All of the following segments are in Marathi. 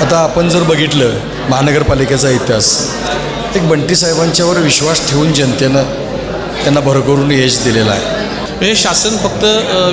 आता आपण जर बघितलं महानगरपालिकेचा इतिहास एक बंटी साहेबांच्यावर विश्वास ठेवून जनतेनं त्यांना भरकरून यश दिलेलं आहे. म्हणजे शासन फक्त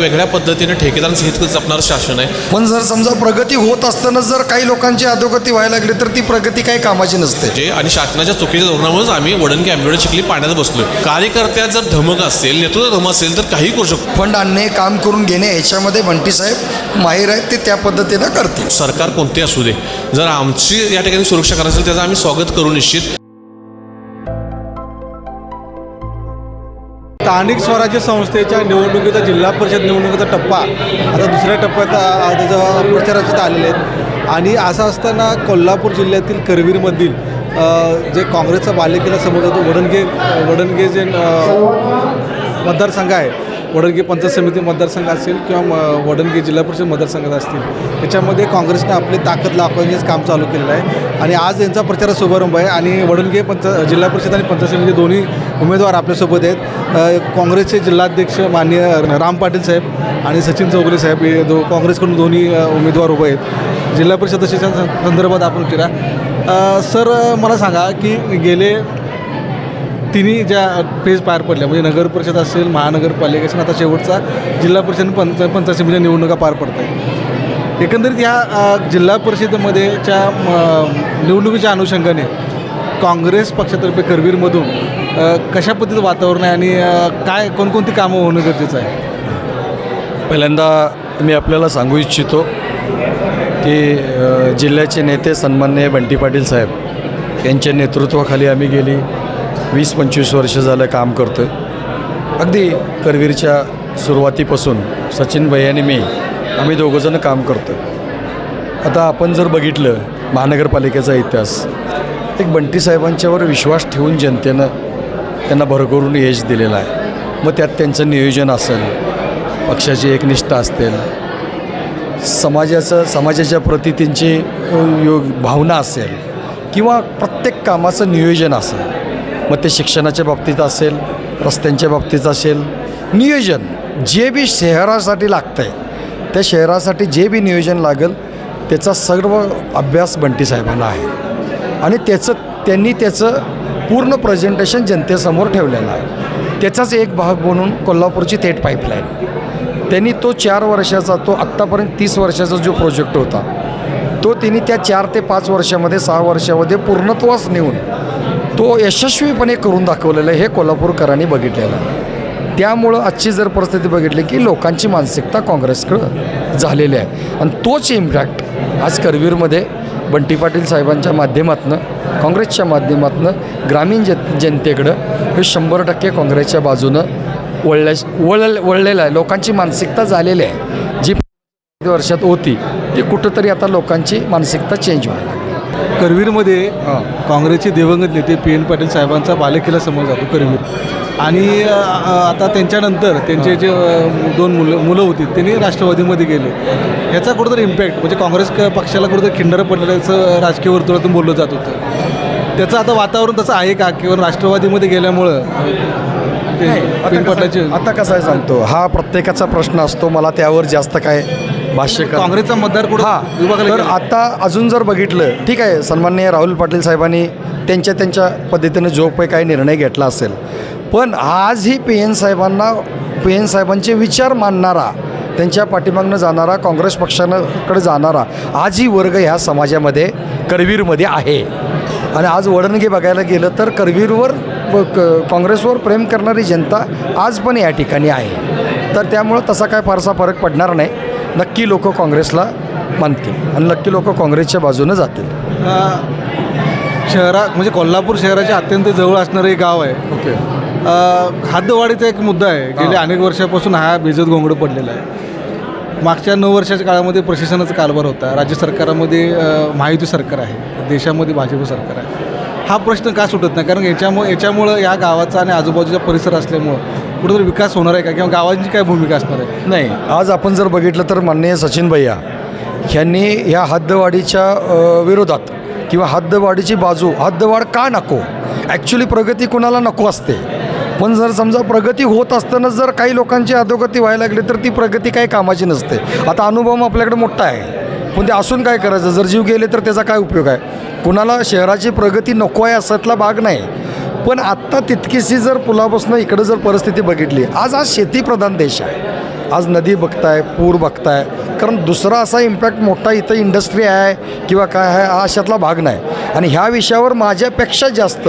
वेगळ्या पद्धतीने ठेकेदारांचं हित जपणारं शासन आहे. पण जर समजा प्रगती होत असताना जर काही लोकांची अधोगती व्हायला लागली तर ती प्रगती काही कामाची नसते. जे आणि शासनाच्या चुकीच्या धोरणामुळेच आम्ही वडणकी आंबेडकर चिखली पाण्यात बसलो कार्यकर्त्यात जर धमक असेल नेतृत्व धमक असेल तर काही करू शकतो. फंड आणणे काम करून घेणे याच्यामध्ये बंटी साहेब माहीर आहेत ते त्या पद्धतीनं करतील. सरकार कोणते असू दे. जर आमची या ठिकाणी सुरक्षा करायची असेल त्याचं आम्ही स्वागत करू निश्चित. स्थानिक स्वराज्य संस्थेच्या निवडणुकीचा जिल्हा परिषद निवडणुकीचा टप्पा. आता दुसऱ्या टप्प्यात त्याचा त्याचं प्रचाराचे आलेले आहेत. आणि असं असताना कोल्हापूर जिल्ह्यातील करवीरमधील जे काँग्रेसचा बालेकिल्ला समोर जातो वडणगे वडणगे जे मतदारसंघ आहे. वडणगे पंचायत समिती मतदारसंघ असेल किंवा म- वडणगे जिल्हा परिषद मतदारसंघात असतील त्याच्यामध्ये काँग्रेसनं आपली ताकद लाखवण्याचं काम चालू केलेलं आहे. आणि आज यांचा प्रचार शुभारंभ आहे आणि वडणगे पंच जिल्हा परिषद आणि पंचायत समिती दोन्ही उमेदवार आपल्यासोबत आहेत. काँग्रेसचे जिल्हाध्यक्ष माननीय राम पाटील साहेब आणि सचिन चौगले साहेब हे दो काँग्रेसकडून दोन्ही उमेदवार उभे आहेत. जिल्हा परिषद सचिच्या संदर्भात आपण केला सर मला सांगा की गेले तिन्ही ज्या फेज पार पडल्या म्हणजे नगर परिषद असेल महानगरपालिका असेल आता शेवटचा जिल्हा परिषद पंच पंचायत समितीच्या निवडणुका पार पडत आहेत एकंदरीत ह्या जिल्हा परिषदेमध्येच्या निवडणुकीच्या अनुषंगाने काँग्रेस पक्षातर्फे करवीरमधून कशा पद्धतीचं वातावरण आहे आणि काय कोणकोणती कामं होणं गरजेचं आहे? पहिल्यांदा मी आपल्याला सांगू इच्छितो की जिल्ह्याचे नेते सन्मान्य बंटी पाटील साहेब यांच्या नेतृत्वाखाली आम्ही गेली. वीस पंचवीस वर्ष झालं काम करतो आहे अगदी करवीरच्या सुरुवातीपासून सचिन भैया आणि मी आम्ही दोघंजणं काम करतो आता आपण जर बघितलं महानगरपालिकेचा इतिहास एक बंटी साहेबांच्यावर विश्वास ठेवून जनतेनं त्यांना भरभरून यश दिलेलं आहे. मग त्यात त्यांचं नियोजन असेल पक्षाची एकनिष्ठा असतील समाजाचं समाजाच्या प्रती त्यांची योग भावना असेल किंवा प्रत्येक कामाचं नियोजन असेल मग ते शिक्षणाच्या बाबतीत असेल रस्त्यांच्या बाबतीत असेल नियोजन जे बी शहरासाठी लागतं आहे त्या शहरासाठी जे बी नियोजन लागेल त्याचा सर्व अभ्यास बंटी साहेबांना आहे. आणि त्याचं त्यांनी त्याचं पूर्ण प्रेझेंटेशन जनतेसमोर ठेवलेलं आहे. त्याचाच एक भाग म्हणून कोल्हापूरची थेट पाईपलाईन त्यांनी तो चार वर्षाचा तो आत्तापर्यंत तीस वर्षाचा जो प्रोजेक्ट होता तो त्यांनी त्या चार ते पाच वर्षामध्ये सहा वर्षामध्ये पूर्णत्वास नेऊन तो यशस्वीपणे करून दाखवलेलं आहे हे कोल्हापूरकरांनी बघितलेलं आहे. त्यामुळं आजची जर परिस्थिती बघितली की लोकांची मानसिकता काँग्रेसकडं झालेली आहे. आणि तोच इम्पॅक्ट आज करवीरमध्ये बंटी पाटील साहेबांच्या माध्यमातून काँग्रेसच्या माध्यमातून ग्रामीण जन जनतेकडं हे शंभर टक्के काँग्रेसच्या बाजूनं वळल्या वळ वळलेलं आहे. लोकांची मानसिकता झालेली आहे. जी वर्षात होती ती कुठंतरी आता लोकांची मानसिकता चेंज व्हायला करवीरमध्ये. काँग्रेसचे दिवंगत नेते पी एन पाटील साहेबांचा बालेकिल्ला समोर जातो करवीर. आणि आता त्यांच्यानंतर त्यांचे जे दोन मुलं मुलं होती त्यांनी राष्ट्रवादीमध्ये गेले. ह्याचा कुठंतरी इम्पॅक्ट म्हणजे काँग्रेस पक्षाला कुठंतरी खिंडार पडल्याचं राजकीय वर्तुळातून बोललं जात होतं. त्याचं आता वातावरण तसं आहे का? किंवा राष्ट्रवादीमध्ये गेल्यामुळं आता कसं आहे सांगतो हा प्रत्येकाचा प्रश्न असतो मला त्यावर जास्त काय भाष्य काँग्रेसचा मतदार कुठं हा विभागला तर गेला? आता अजून जर बघितलं ठीक आहे सन्माननीय राहुल पाटील साहेबांनी त्यांच्या त्यांच्या पद्धतीने जो काही काही निर्णय घेतला असेल. पण आजही पी एन साहेबांना पी एन साहेबांचे विचार मानणारा त्यांच्या पाठीमागनं जाणारा काँग्रेस पक्षाकडे जाणारा आजही वर्ग ह्या समाजामध्ये करवीरमध्ये आहे. आणि आज वडणगे बघायला गेलं तर करवीरवर व क- काँग्रेसवर प्रेम करणारी जनता आज पण या ठिकाणी आहे. तर त्यामुळं तसा काय फारसा फरक पडणार नाही. नक्की लोक काँग्रेसला मानतील आणि नक्की लोक काँग्रेसच्या बाजूनं जातील. शहरा म्हणजे कोल्हापूर शहराच्या अत्यंत जवळ असणारं एक गाव आहे. ओके. अ, खाद्यवाढीचा एक मुद्दा आहे. गेल्या अनेक वर्षापासून हा भिजत घोंगडं पडलेला आहे. मागच्या नऊ वर्षाच्या काळामध्ये प्रशासनाचा कारभार होता. राज्य सरकारामध्ये महायुती सरकार आहे. देशामध्ये भाजप सरकार आहे. हा प्रश्न का सुटत नाही? कारण याच्यामुळे याच्यामुळं या गावाचा आणि आजूबाजूचा परिसर असल्यामुळं कुठेतरी विकास होणार आहे का? किंवा गावांची काय भूमिका असणार आहे? नाही. आज आपण जर बघितलं तर माननीय सचिन भैया ह्यांनी ह्या हद्दवाढीच्या विरोधात किंवा हद्दवाढीची बाजू हद्दवाढ का नको? ॲक्च्युली प्रगती कुणाला नको असते? पण जर समजा प्रगती होत असताना जर काही लोकांची अधोगती व्हायला लागली तर ती प्रगती काही कामाची नसते. आता अनुभव आपल्याकडे मोठा आहे. पण ते असून काय करायचं? जर जीव गेले तर त्याचा काय उपयोग आहे? कुणाला शहराची प्रगती नको आहे असातला भाग नाही. पण आत्ता तितकीशी जर पुलापासून इकडं जर परिस्थिती बघितली आज आज शेतीप्रधान देश आहे. आज नदी बघताय पूर बघताय. कारण दुसरा असा इम्पॅक्ट मोठा इथं इंडस्ट्री आहे किंवा काय आहे हा अशातला भाग नाही. आणि ह्या विषयावर माझ्यापेक्षा जास्त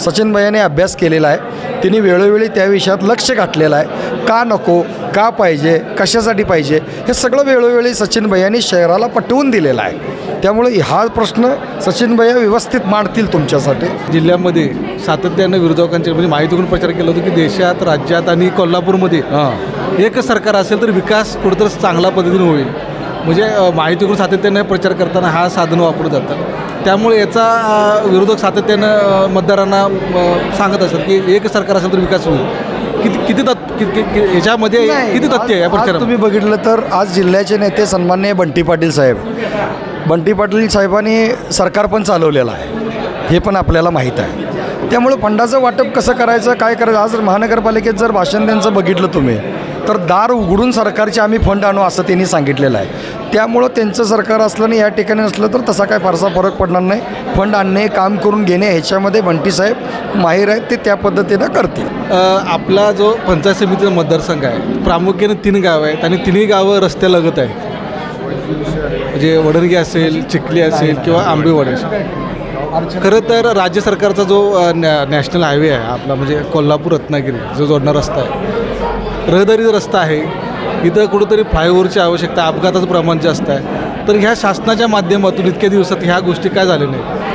सचिन भैयाने अभ्यास केलेला आहे. तिने वेळोवेळी त्या विषयात लक्ष घातलेलं आहे. का नको? का पाहिजे कशासाठी पाहिजे हे सगळं वेळोवेळी सचिन भैयांनी शहराला पटवून दिलेलं आहे. त्यामुळे हा प्रश्न सचिन भैया व्यवस्थित मांडतील तुमच्यासाठी. जिल्ह्यामध्ये सातत्यानं विरोधकांचे म्हणजे माहितीकडून प्रचार केला होता की देशात राज्यात आणि कोल्हापूरमध्ये हां एकच सरकार असेल तर विकास कुठंतरी चांगल्या पद्धतीने होईल. म्हणजे माहितीकडून सातत्यानं प्रचार करताना हा साधन वापरलं जातं त्यामुळे याचा विरोधक सातत्यानं मतदारांना सांगत असतात की एक सरकार असेल तर विकास होईल. किती किती तत् कि- कि- कि- याच्यामध्ये किती तथ्य आहे या आज- आज प्रचारात तुम्ही बघितलं तर आज जिल्ह्याचे नेते सन्मान्य बंटी पाटील साहेब. बंटी पाटील साहेबांनी सरकार पण चालवलेलं आहे. हे पण आपल्याला माहीत आहे. त्यामुळं फंडाचं वाटप कसं करायचं काय करायचं? आज महानगरपालिकेत जर भाषण त्यांचं बघितलं तुम्ही तर दार उघडून सरकारचे आम्ही फंड आणू असं त्यांनी सांगितलेलं आहे. त्यामुळं त्यांचं सरकार असलं आणि या ठिकाणी नसलं तर तसा काय फारसा फरक पडणार नाही. फंड आणणे काम करून घेणे ह्याच्यामध्ये बंटी साहेब माहीर आहेत ते त्या पद्धतीनं करतील. आपला जो पंचायत समितीचा मतदारसंघ आहे प्रामुख्याने तीन गावं आहेत आणि तिन्ही गावं रस्त्यालगत आहेत. म्हणजे वडणगी असेल चिखली असेल किंवा आंबेवाडी असेल. खरं तर राज्य सरकारचा जो नॅ नॅशनल हायवे आहे आपला म्हणजे कोल्हापूर रत्नागिरी जो जोडणारा रस्ता आहे रहदारीचा रस्ता आहे. इथं कुठंतरी फ्लायओव्हरची आवश्यकता अपघाताचं प्रमाण जास्त आहे. तर ह्या शासनाच्या माध्यमातून इतक्या दिवसात ह्या गोष्टी काय झाल्या नाही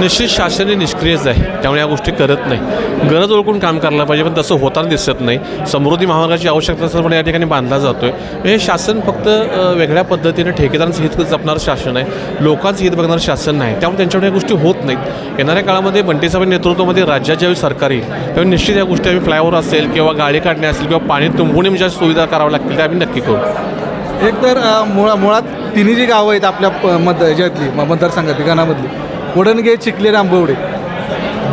निश्चित शासन हे निष्क्रियच आहे. त्यामुळे या गोष्टी करत नाही. गरज ओळखून काम करायला पाहिजे पण तसं होताना दिसत नाही. समृद्धी महामार्गाची आवश्यकता असेल पण या ठिकाणी बांधला जातो आहे हे शासन फक्त वेगळ्या पद्धतीने ठेकेदारांचं हित जपणारं शासन आहे. लोकांचं हित बघणारं शासन नाही. त्यामुळे त्यांच्याकडे या गोष्टी होत नाहीत. येणाऱ्या काळामध्ये बंटीसाहेब नेतृत्वामध्ये राज्यात ज्यावेळी सरकार येईल त्यावेळी निश्चित या गोष्टी आम्ही फ्लायओव्हर असेल किंवा गाडी काढणे असेल किंवा पाणी तुंबवणे ज्या सुविधा कराव्या लागतील त्या आम्ही नक्की करू. एक तर मुळा मुळात तिन्ही जी गावं आहेत आपल्या मत ह्याच्यातली म- मतदारसंघातली गाणामधली वडणगे चिखले रांबवडे आंबवडे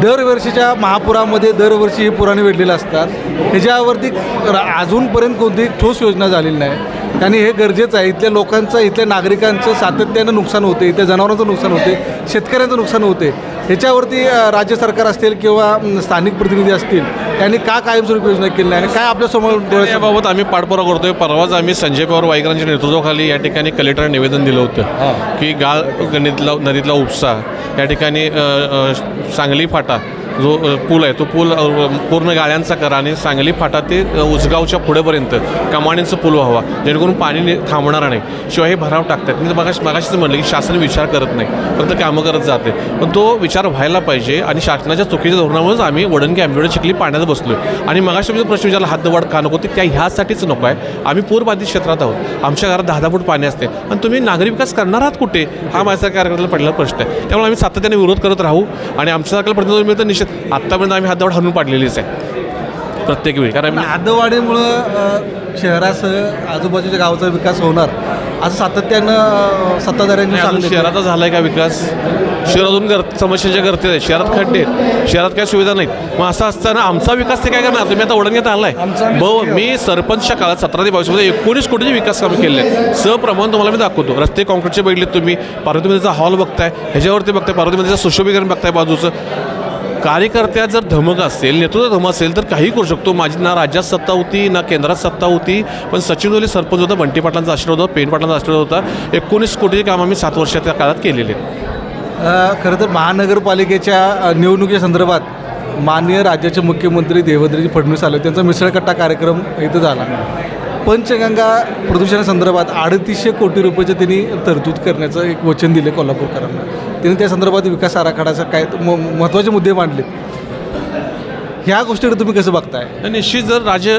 दरवर्षीच्या महापुरामध्ये दरवर्षी हे पुराणे वेढलेले असतात. ह्याच्यावरती अजूनपर्यंत कोणतीही ठोस योजना झालेली नाही. आणि हे गरजेचं आहे. इथल्या लोकांचं इथल्या नागरिकांचं सातत्यानं नुकसान होते इथल्या जनावरांचं नुकसान होते शेतकऱ्यांचं नुकसान होते. ह्याच्यावरती राज्य सरकार असतील किंवा स्थानिक प्रतिनिधी असतील त्यांनी का कायमस्वरूपी योजना केली नाही आणि काय आपल्यासमोर डोळ्यासमोर याबाबत आम्ही पाठपुरावा करतोय. परवाच आम्ही संजय पवार वाईकरांच्या नेतृत्वाखाली या ठिकाणी कलेक्टर निवेदन दिलं होतं की गाळ नदीतला नदीतला उपसा या ठिकाणी सांगली फाटा जो पूल आहे तो पूल पूर्ण गाळ्यांचा करा आणि सांगली फाटा ते उसगावच्या पुढेपर्यंत कमानींचं पूल व्हावा जेणेकरून पाणी थांबणार नाही. शिवाय हे भराव टाकतात मी मगाश मगाशीच म्हणलं की शासन विचार करत नाही. फक्त कामं करत जाते. पण तो विचार व्हायला पाहिजे आणि शासनाच्या चुकीच्या धोरणामुळेच आम्ही वडणकी आंबेडकर चिखली पाण्यात बसलो आणि मगाशी जो प्रश्न विचारला हद्दवाढ का नको? ते त्या ह्यासाठीच नको आहे. आम्ही पूरबाधित क्षेत्रात आहोत. आमच्या घरात दहा दहा फूट पाणी असते. आणि तुम्ही नागरी विकास करणार आहात कुठे? हा माझ्या कार्यक्रमाला पडलेला प्रश्न आहे. त्यामुळे आम्ही सातत्याने विरोध करत राहू आणि आमच्या सरकारला प्रतिनिधी मिळतं निश्चित आत्तापर्यंत आम्ही हद्दवाढ हणून पाडलेलीच आहे. प्रत्येक वेळी. कारण अ, शहरासह आजूबाजूच्या गावाचा विकास होणार असं सातत्यानं सत्ताधाऱ्यांनी शहराचा झाला आहे का विकास? शहर अजून गर समस्यांच्या गर्तेत आहे शहरात खड्डे आहेत. शहरात काही सुविधा नाहीत. मग असं असताना आमचा विकास ते काय करणार? तुम्ही आता आलाय. आमचा आम्ही भाऊ मी सरपंचच्या काळात सतरा ते बावीसमध्ये एकोणीस कोटीचे विकास कामं केले. आहेत सप्रमाण तुम्हाला मी दाखवतो. रस्ते कॉन्क्रीटचे बघितलेत तुम्ही पार्वतीमध्येचा हॉल बघताय. ह्याच्यावरती बघताय. पार्वतीमध्येचं सुशोभीकरण बघताय बाजूचं. कार्यकर्त्यात जर धमक असेल नेतृत्व धमक असेल तर काही करू शकतो. माझी ना राज्यात सत्ता होती ना केंद्रात सत्ता होती पण सचिन ओली सरपंच होता बंटी पाटलांचा आशीर्वाद होता पेन पाटलांचा आशीर्वाद होता. एकोणीस कोटीचे काम आम्ही सात वर्षाच्या काळात केलेले. खरं तर महानगरपालिकेच्या निवडणुकीच्या संदर्भात माननीय राज्याचे मुख्यमंत्री देवेंद्रजी फडणवीस आले. त्यांचा मिसळकट्टा कार्यक्रम इथं झाला. पंचगंगा प्रदूषणासंदर्भात अडतीसशे कोटी रुपयाचं त्यांनी तरतूद करण्याचं एक वचन दिलं कोल्हापूरकरांना. त्यांनी त्या संदर्भात विकास आराखड्याचा काय म महत्त्वाचे मुद्दे मांडले ह्या गोष्टीकडे तुम्ही कसं बघताय? आणि निश्चित जर राज्य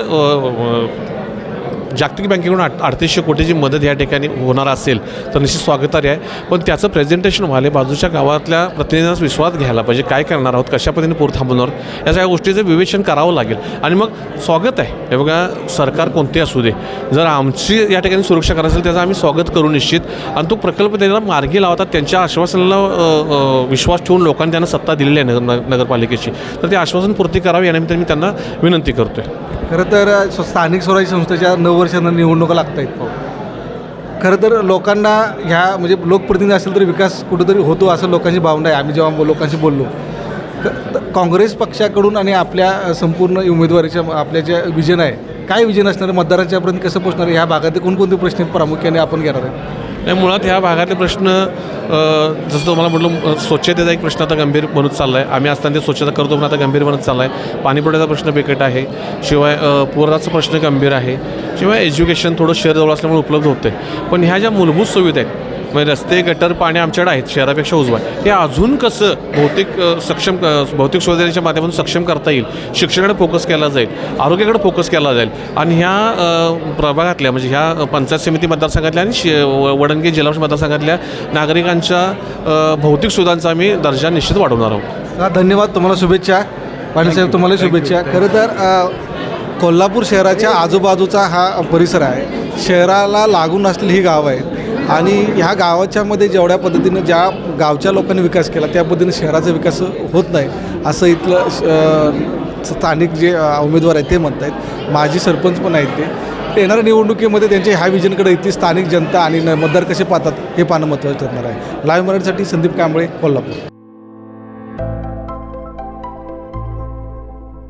जागतिक बँकेकडून आठ अडतीसशे कोटीची मदत या ठिकाणी होणार असेल तर निश्चित स्वागतार्ह आहे. पण त्याचं प्रेझेंटेशन व्हायला बाजूच्या गावातल्या प्रतिनिधींना विश्वास घ्यायला पाहिजे काय करणार आहोत कशा पद्धतीने पूर थांबवणार या सगळ्या गोष्टीचं विवेचन करावं लागेल. आणि मग स्वागत आहे. हे बघा सरकार कोणते असू दे जर आमची या ठिकाणी सुरक्षा करायची असेल त्याचं आम्ही स्वागत करू निश्चित. आणि तो प्रकल्प त्यांना मार्गी लावतात त्यांच्या आश्वासनाला विश्वास ठेवून लोकांनी त्यांना सत्ता दिलेली आहे नगर नगरपालिकेची. तर ते आश्वासन पूर्ती करावी यानिमित्त मी त्यांना विनंती करतो आहे खरं तर स्थानिक स्वराज्य संस्थेच्या नऊ वर्षांना निवडणुका लागत आहेत खरं तर लोकांना ह्या म्हणजे लोकप्रतिनिधी असेल तर विकास कुठेतरी होतो असं लोकांची भावना आहे. आम्ही जेव्हा लोकांशी बोललो काँग्रेस पक्षाकडून आणि आपल्या संपूर्ण उमेदवारीच्या आपल्या जे विजन आहे काय विजन असणार मतदाराच्यापर्यंत मतदारांच्यापर्यंत कसं पोचणार ह्या भागातील कोणकोणते प्रश्न प्रामुख्याने आपण घेणार आहे नाही मुळात ह्या भागातले प्रश्न जसं तुम्हाला म्हटलं स्वच्छतेचा एक प्रश्न आता गंभीर बनत चालला आहे आम्ही असताना ते स्वच्छता करतो पण आता गंभीर बनत चालला आहे पाणीपुरवठ्याचा प्रश्न बिकट आहे. शिवाय पुराचा प्रश्न गंभीर आहे. शिवाय एज्युकेशन थोडं शहर जवळ असल्यामुळे उपलब्ध होते पण ह्या ज्या मूलभूत सुविधा आहेत म्हणजे रस्ते गटर पाणी आमच्याकडे आहेत शहरापेक्षा उजवा. ते अजून कसं भौतिक सक्षम भौतिक सुविधांच्या माध्यमातून सक्षम करता येईल? शिक्षणाकडे फोकस केला जाईल आरोग्याकडे फोकस केला जाईल. आणि ह्या प्रभागातल्या म्हणजे ह्या पंचायत समिती मतदारसंघातल्या आणि शि व- वडणगे जिल्हा परिषद मतदारसंघातल्या नागरिकांच्या भौतिक सुविधांचा आम्ही दर्जा निश्चित वाढवणार आहोत. हा, धन्यवाद. तुम्हाला शुभेच्छा. पाटील साहेब तुम्हाला शुभेच्छा. खरं तर कोल्हापूर शहराच्या आजूबाजूचा हा परिसर आहे. शहराला लागून असलेली ही गावं आहेत. आणि ह्या गावाच्यामध्ये जेवढ्या पद्धतीनं ज्या गावच्या लोकांनी विकास केला त्या पद्धतीने शहराचा विकास होत नाही असं इथलं स्थानिक जे उमेदवार आहेत ते म्हणत आहेत माजी सरपंच पण आहेत ते. येणाऱ्या निवडणुकीमध्ये त्यांच्या ह्या विजनकडे इथली स्थानिक जनता आणि न- मतदार कसे पाहतात हे पाहणं महत्त्वाचं ठरणार आहे. लाईव्ह मराठीसाठी संदीप कांबळे कोल्हापूर.